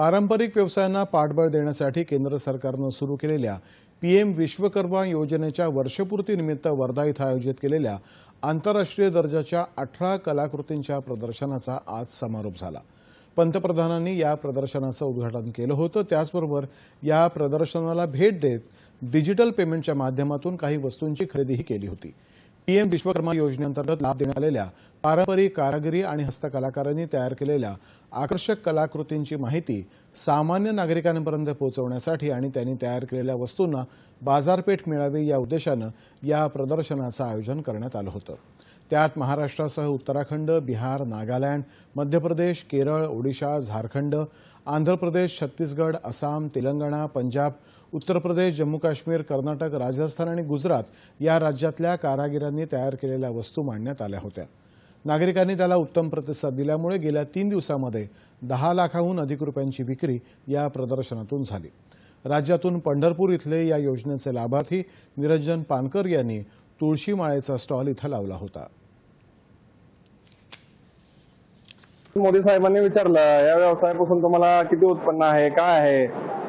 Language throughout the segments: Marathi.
पारंपरिक व्यवसायांना पाठबळ देण्यासाठी केंद्र सरकारनं सुरू केलेल्या पीएम विश्वकर्मा योजनेच्या वर्षपूर्तीनिमित्त वर्धा इथं आयोजित केलेल्या आंतरराष्ट्रीय दर्जाच्या अठरा कलाकृतींच्या प्रदर्शनाचा आज समारोप झाला. पंतप्रधानांनी या प्रदर्शनाचं उद्घाटन केलं होतं. त्याचबरोबर या प्रदर्शनाला भेट देत डिजिटल पेमेंटच्या माध्यमातून काही वस्तूंची खरेदीही केली होती. पीएम विश्वकर्मा योजनेअंतर्गत लाभ देण्यात आलेल्या पारंपरिक कारागिरी आणि हस्तकलाकारांनी तयार केलेल्या आकर्षक कलाकृतींची माहिती सामान्य नागरिकांपर्यंत पोहोचवण्यासाठी आणि त्यांनी तयार केलेल्या वस्तूंना बाजारपेठ मिळावी या उद्देशानं या प्रदर्शनाचं आयोजन करण्यात आलं होतं. त्यात महाराष्ट्रासह उत्तराखंड बिहार नागालँड मध्य प्रदेश केरळ ओडिशा झारखंड आंध्र प्रदेश छत्तीसगड आसाम तेलंगणा पंजाब उत्तर प्रदेश जम्मू काश्मीर कर्नाटक राजस्थान आणि गुजरात या राज्यातल्या कारागिरांनी तयार केलेल्या वस्तू मांडण्यात आल्या होत्या. नागरिकांनी त्याला उत्तम प्रतिसाद दिल्यामुळे गेल्या तीन दिवसांमध्ये दहा लाखाहून अधिक रुपयांची विक्री या प्रदर्शनातून झाली. राज्यातून पंढरपूर इथले या योजनेचे लाभार्थी निरंजन पानकर यांनी तुळशी माळेचा स्टॉल इथं लावला होता. मोदी साहेबांनी विचारलं या व्यवसायापासून तुम्हाला किती उत्पन्न आहे काय आहे?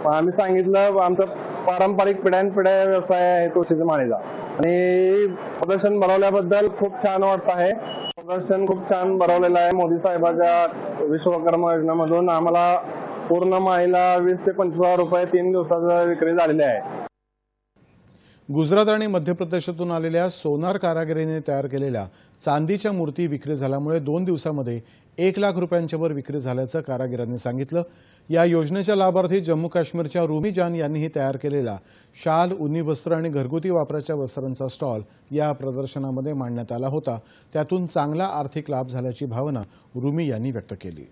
आम्ही सांगितलं आमचा पारंपरिक पिढ्यानपिढ्या व्यवसाय आहे तुळशीच्या माळीचा आणि प्रदर्शन भरवल्याबद्दल खूप छान वाटत आहे. प्रदर्शन खूप छान भरवलेलं आहे मोदी साहेबाच्या विश्वकर्मा योजनेमधून. आम्हाला पूर्ण माहीला वीस ते पंचवीस हजार रुपये तीन दिवसाचा विक्री झालेली आहे. गुजरात आणि मध्य प्रदेशातून आलेल्या सोनार कारागिरीने तयार केलेल्या चांदीच्या मूर्ती विक्री झाल्यामुळे दोन दिवसामध्ये एक लाख रुपयांच्यावर विक्री झाल्याचं कारागिरांनी सांगितलं. या योजनेच्या लाभार्थी जम्मू काश्मीरच्या रुमी जान यांनीही तयार केलेला शाल उन्नी वस्त्र आणि घरगुती वापराच्या वस्त्रांचा स्टॉल या प्रदर्शनामध्ये मांडण्यात आला होता. त्यातून चांगला आर्थिक लाभ झाल्याची भावना रुमी यांनी व्यक्त केली.